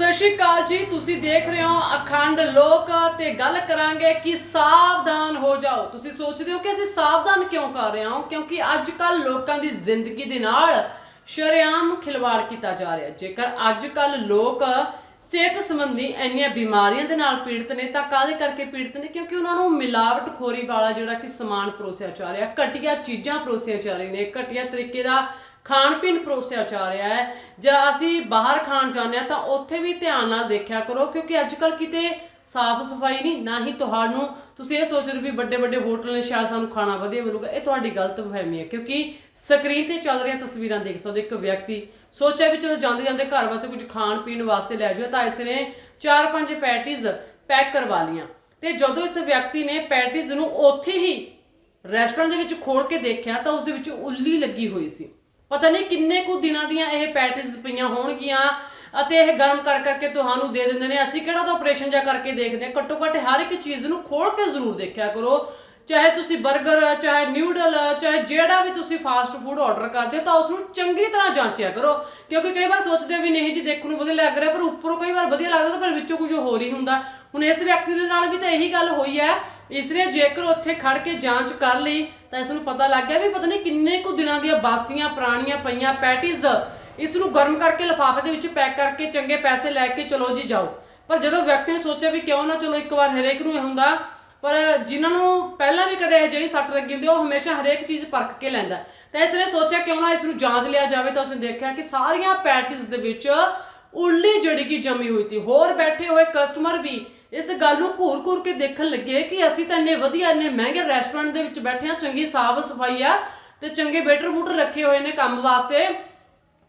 ਸਤਿ ਸ਼੍ਰੀ ਅਕਾਲ ਜੀ, ਤੁਸੀਂ ਦੇਖ ਰਹੇ ਹੋ ਅਖੰਡ ਲੋਕ ਤੇ ਗੱਲ ਕਰਾਂਗੇ ਕਿ ਸਾਵਧਾਨ ਹੋ ਜਾਓ। ਤੁਸੀਂ ਸੋਚਦੇ ਹੋ ਕਿ ਅਸੀਂ ਸਾਵਧਾਨ ਕਿਉਂ ਕਰ ਰਹੇ ਹਾਂ? ਕਿਉਂਕਿ ਅੱਜ ਕੱਲ ਲੋਕਾਂ ਦੀ ਜ਼ਿੰਦਗੀ ਦੇ ਨਾਲ ਸ਼ਰੇਆਮ ਖਿਲਵਾੜ ਕੀਤਾ ਜਾ ਰਿਹਾ। ਜੇਕਰ ਅੱਜ ਕੱਲ ਲੋਕ ਸਿਹਤ ਸੰਬੰਧੀ ਇੰਨੀਆਂ ਬਿਮਾਰੀਆਂ ਦੇ ਨਾਲ ਪੀੜਤ ਨੇ, ਤਾਂ ਕਾਹਦੇ ਕਰਕੇ ਪੀੜਤ ਨੇ? ਕਿਉਂਕਿ ਉਹਨਾਂ ਨੂੰ ਮਿਲਾਵਟ ਖੋਰੀ ਵਾਲਾ ਜਿਹੜਾ ਕਿ ਸਮਾਨ ਪਰੋਸਿਆ ਜਾ ਰਿਹਾ, ਘਟੀਆ ਚੀਜ਼ਾਂ ਪਰੋਸੀਆਂ ਜਾ ਰਹੀਆਂ ਨੇ, ਘਟੀਆ ਤਰੀਕੇ ਦਾ ਖਾਣ ਪੀਣ ਪਰੋਸਿਆ ਜਾ ਰਿਹਾ ਹੈ। ਜਾਂ ਅਸੀਂ ਬਾਹਰ ਖਾਣ ਜਾਂਦੇ ਹਾਂ ਤਾਂ ਉੱਥੇ ਵੀ ਧਿਆਨ ਨਾਲ ਦੇਖਿਆ ਕਰੋ, ਕਿਉਂਕਿ ਅੱਜ ਕੱਲ ਕਿਤੇ ਸਾਫ਼ ਸਫ਼ਾਈ ਨਹੀਂ, ਨਾ ਹੀ ਤੁਹਾਨੂੰ। ਤੁਸੀਂ ਇਹ ਸੋਚਦੇ ਹੋ ਵੀ ਵੱਡੇ ਵੱਡੇ ਹੋਟਲ ਨੇ, ਸ਼ਾਇਦ ਸਾਨੂੰ ਖਾਣਾ ਵਧੀਆ ਮਿਲੂਗਾ। ਇਹ ਤੁਹਾਡੀ ਗਲਤ ਫਹਿਮੀ ਹੈ, ਕਿਉਂਕਿ ਸਕਰੀਨ ਤੇ ਚੱਲ ਰਹੀਆਂ ਤਸਵੀਰਾਂ ਦੇਖ ਸਕਦੇ ਇੱਕ ਵਿਅਕਤੀ। ਸੋਚਿਆ ਵੀ ਚਲੋ ਜਾਂਦੇ ਜਾਂਦੇ ਘਰ ਵਾਸਤੇ ਕੁਝ ਖਾਣ ਪੀਣ ਵਾਸਤੇ ਲੈ ਜਾਓ, ਤਾਂ ਇਸ ਨੇ ਚਾਰ ਪੰਜ ਪੈਟੀਜ਼ ਪੈਕ ਕਰਵਾ ਲੀਆਂ ਤੇ ਜਦੋਂ ਇਸ ਵਿਅਕਤੀ ਨੇ ਪੈਟੀਜ਼ ਨੂੰ ਉੱਥੇ ਹੀ ਰੈਸਟੋਰੈਂਟ ਦੇ ਵਿੱਚ ਖੋਲ ਕੇ ਦੇਖਿਆ ਤਾਂ ਉਸ ਦੇ ਵਿੱਚ ਉੱਲੀ ਲੱਗੀ ਹੋਈ ਸੀ। ਪਤਾ ਨਹੀਂ ਕਿੰਨੇ ਕੁ ਦਿਨਾਂ ਦੀਆਂ ਇਹ ਪੈਟੀਜ਼ ਪਈਆਂ ਹੋਣਗੀਆਂ ਅਤੇ ਇਹ ਗਰਮ ਕਰ ਕਰਕੇ ਤੁਹਾਨੂੰ ਦੇ ਦਿੰਦੇ ਨੇ। ਅਸੀਂ ਕਿਹੜਾ ਤਾਂ ਆਪਰੇਸ਼ਨ ਜਾਂ ਕਰਕੇ ਦੇਖਦੇ ਹਾਂ। ਘੱਟੋ ਘੱਟ ਹਰ ਇੱਕ ਚੀਜ਼ ਨੂੰ ਖੋਲ ਕੇ ਜ਼ਰੂਰ ਦੇਖਿਆ ਕਰੋ। ਚਾਹੇ ਤੁਸੀਂ 버ਗਰ ਚਾਹੇ ਨਿਊਡਲ, ਚਾਹੇ ਜਿਹੜਾ ਵੀ ਤੁਸੀਂ ਫਾਸਟ ਫੂਡ ਆਰਡਰ ਕਰਦੇ ਹੋ, ਤਾਂ ਉਸ ਨੂੰ ਚੰਗੀ ਤਰ੍ਹਾਂ ਜਾਂਚਿਆ ਕਰੋ। ਕਿਉਂਕਿ ਕਈ ਵਾਰ ਸੋਚਦੇ ਵੀ ਨਹੀਂ ਜੀ, ਦੇਖਣ ਨੂੰ ਵਧੀਆ ਲੱਗ ਰਿਹਾ, ਪਰ ਉੱਪਰੋਂ ਕਈ ਵਾਰ ਵਧੀਆ ਲੱਗਦਾ ਪਰ ਵਿੱਚੋਂ ਕੁਝ ਹੋਰ ਹੀ ਹੁੰਦਾ। ਹੁਣ ਇਸ ਵਿਅਕਤੀ ਦੇ ਨਾਲ ਵੀ ਤਾਂ ਇਹੀ ਗੱਲ ਹੋਈ ਹੈ। ਇਸ ਲਈ ਜੇਕਰ ਉੱਥੇ ਖੜ ਕੇ ਜਾਂਚ ਕਰ ਲਈ, ਤਾਂ ਇਸ ਨੂੰ ਪਤਾ ਲੱਗ ਗਿਆ ਵੀ ਪਤਾ ਨਹੀਂ ਕਿੰਨੇ ਕੁ ਦਿਨਾਂ ਦੀਆਂ ਬਾਸੀਆਂ, ਪੁਰਾਣੀਆਂ ਪਈਆਂ ਪੈਟੀਜ਼ ਇਸ ਨੂੰ ਗਰਮ ਕਰਕੇ ਲਿਫਾਫੇ ਦੇ ਵਿੱਚ ਪੈਕ ਕਰਕੇ ਚੰਗੇ ਪੈਸੇ ਲੈ ਕੇ ਚਲੋ ਜੀ ਜਾਓ। ਪਰ ਜਦੋਂ ਵਿਅਕਤੀ ਨੇ ਸੋਚਿਆ ਵੀ ਕਿਉਂ ਨਾ ਚਲੋ ਇੱਕ ਵਾਰ ਹਰੇਕ ਨੂੰ ਇਹ ਹੁੰਦਾ ਪਰ ਜਿਨ੍ਹਾਂ ਨੂੰ ਪਹਿਲਾਂ ਵੀ ਕਦੇ ਅਜਿਹੀ ਸੱਟ ਲੱਗੀ ਹੁੰਦੀ, ਉਹ ਹਮੇਸ਼ਾ ਹਰੇਕ ਚੀਜ਼ ਪਰਖ ਕੇ ਲੈਂਦਾ ਤਾਂ ਇਸ ਨੇ ਸੋਚਿਆ ਕਿਉਂ ਨਾ ਇਸ ਨੂੰ ਜਾਂਚ ਲਿਆ ਜਾਵੇ ਤਾਂ ਉਸਨੇ ਦੇਖਿਆ ਕਿ ਸਾਰੀਆਂ ਪੈਟੀਜ਼ ਦੇ ਵਿੱਚ ਉੱਲੀ ਜਿਹੜੀ ਕਿ ਜਮੀ ਹੋਈ ਸੀ, ਹੋਰ ਬੈਠੇ ਹੋਏ ਕਸਟਮਰ ਵੀ ਇਸ ਗੱਲ ਨੂੰ ਘੂਰ-ਘੂਰ ਕੇ ਦੇਖਣ ਲੱਗੇ ਕਿ ਅਸੀਂ ਤਾਂ ਇੰਨੇ ਵਧੀਆ, ਇੰਨੇ ਮਹਿੰਗੇ ਰੈਸਟੋਰੈਂਟ ਦੇ ਵਿੱਚ ਬੈਠੇ ਹਾਂ, ਚੰਗੀ ਸਾਫ਼ ਸਫ਼ਾਈ ਆ ਤੇ ਚੰਗੇ ਵੇਟਰ ਬੂਟਰ ਰੱਖੇ ਹੋਏ ਨੇ ਕੰਮ ਵਾਸਤੇ।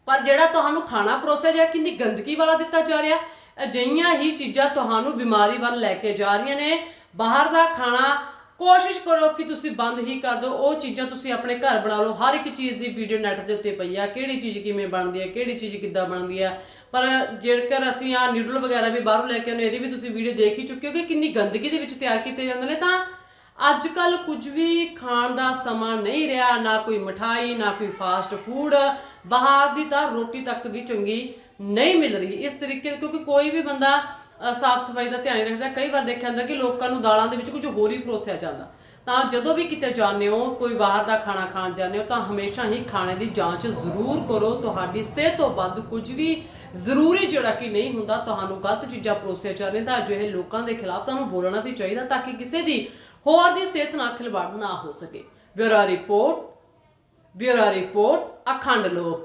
ਪਰ ਜਿਹੜਾ ਤੁਹਾਨੂੰ ਖਾਣਾ ਪਰੋਸਿਆ ਜਾ ਕਿੰਨੀ ਗੰਦਗੀ ਵਾਲਾ ਦਿੱਤਾ ਜਾ ਰਿਹਾ, ਅਜਿਹੀਆਂ ਹੀ ਚੀਜ਼ਾਂ ਤੁਹਾਨੂੰ ਬਿਮਾਰੀ ਵੱਲ ਲੈ ਕੇ ਜਾ ਰਹੀਆਂ ਨੇ। ਬਾਹਰ ਦਾ ਖਾਣਾ, ਕੋਸ਼ਿਸ਼ ਕਰੋ ਕਿ ਤੁਸੀਂ ਬੰਦ ਹੀ ਕਰ ਦਿਓ। ਉਹ ਚੀਜ਼ਾਂ ਤੁਸੀਂ ਆਪਣੇ ਘਰ ਬਣਾ ਲਓ। ਹਰ ਇੱਕ ਚੀਜ਼ ਦੀ ਵੀਡੀਓ ਨੈਟ ਦੇ ਉੱਤੇ ਪਈ ਆ। ਕਿਹੜੀ ਚੀਜ਼ ਕਿਵੇਂ ਬਣਦੀ ਹੈ ਕਿਹੜੀ ਚੀਜ਼ ਕਿੱਦਾਂ ਬਣਦੀ ਹੈ ਪਰ ਜੇਕਰ ਅਸੀਂ ਆ ਨਿਊਡਲ ਵਗੈਰਾ ਵੀ ਬਾਹਰੋਂ ਲੈ ਕੇ ਆਉਂਦੇ ਇਹਦੀ ਵੀ ਤੁਸੀਂ ਵੀਡੀਓ ਦੇਖ ਹੀ ਚੁੱਕੇ ਹੋ ਕਿ ਕਿੰਨੀ ਗੰਦਗੀ ਦੇ ਵਿੱਚ ਤਿਆਰ ਕੀਤੇ ਜਾਂਦੇ ਨੇ। ਤਾਂ ਅੱਜ ਕੱਲ ਕੁਝ ਵੀ ਖਾਣ ਦਾ ਸਮਾਂ ਨਹੀਂ ਰਿਹਾ। ਨਾ ਕੋਈ ਮਠਾਈ, ਨਾ ਕੋਈ ਫਾਸਟ ਫੂਡ ਬਾਹਰ ਦੀ ਤਾਂ ਰੋਟੀ ਤੱਕ ਵੀ ਚੰਗੀ ਨਹੀਂ ਮਿਲ ਰਹੀ। ਇਸ ਤਰੀਕੇ ਕਿਉਂਕਿ ਕੋਈ ਵੀ ਬੰਦਾ ਸਾਫ਼ ਸਫ਼ਾਈ ਦਾ ਧਿਆਨ ਨਹੀਂ ਰੱਖਦਾ। ਕਈ ਵਾਰ ਦੇਖਿਆ ਜਾਂਦਾ ਕਿ ਲੋਕਾਂ ਨੂੰ ਦਾਲਾਂ ਦੇ ਵਿੱਚ ਕੁਝ ਹੋਰ ਹੀ ਪਰੋਸਿਆ ਜਾਂਦਾ। ਤਾਂ ਜਦੋਂ ਵੀ ਕਿਤੇ ਜਾਂਦੇ ਹੋ, ਕੋਈ ਬਾਹਰ ਦਾ ਖਾਣਾ ਖਾਣ ਜਾਂਦੇ ਹੋ, ਤਾਂ ਹਮੇਸ਼ਾ ਹੀ ਖਾਣੇ ਦੀ ਜਾਂਚ ਜ਼ਰੂਰ ਕਰੋ। ਤੁਹਾਡੀ ਸਿਹਤ ਤੋਂ ਵੱਧ ਕੁਝ ਵੀ ਜ਼ਰੂਰੀ ਜਿਹੜਾ ਕਿ ਨਹੀਂ ਹੁੰਦਾ, ਤੁਹਾਨੂੰ ਗਲਤ ਚੀਜ਼ਾਂ ਪਰੋਸਿਆ ਜਾ ਰਹੀਆਂ ਤਾਂ ਅਜਿਹੇ ਲੋਕਾਂ ਦੇ ਖਿਲਾਫ ਤੁਹਾਨੂੰ ਬੋਲਣਾ ਵੀ ਚਾਹੀਦਾ ਤਾਂ ਕਿ ਕਿਸੇ ਦੀ ਹੋਰ ਦੀ ਸਿਹਤ ਨਾਲ ਖਿਲਵਾੜ ਨਾ ਹੋ ਸਕੇ। ਬਿਊਰੋ ਰਿਪੋਰਟ ਬਿਊਰੋ ਰਿਪੋਰਟ, ਅਖੰਡ ਲੋਕ।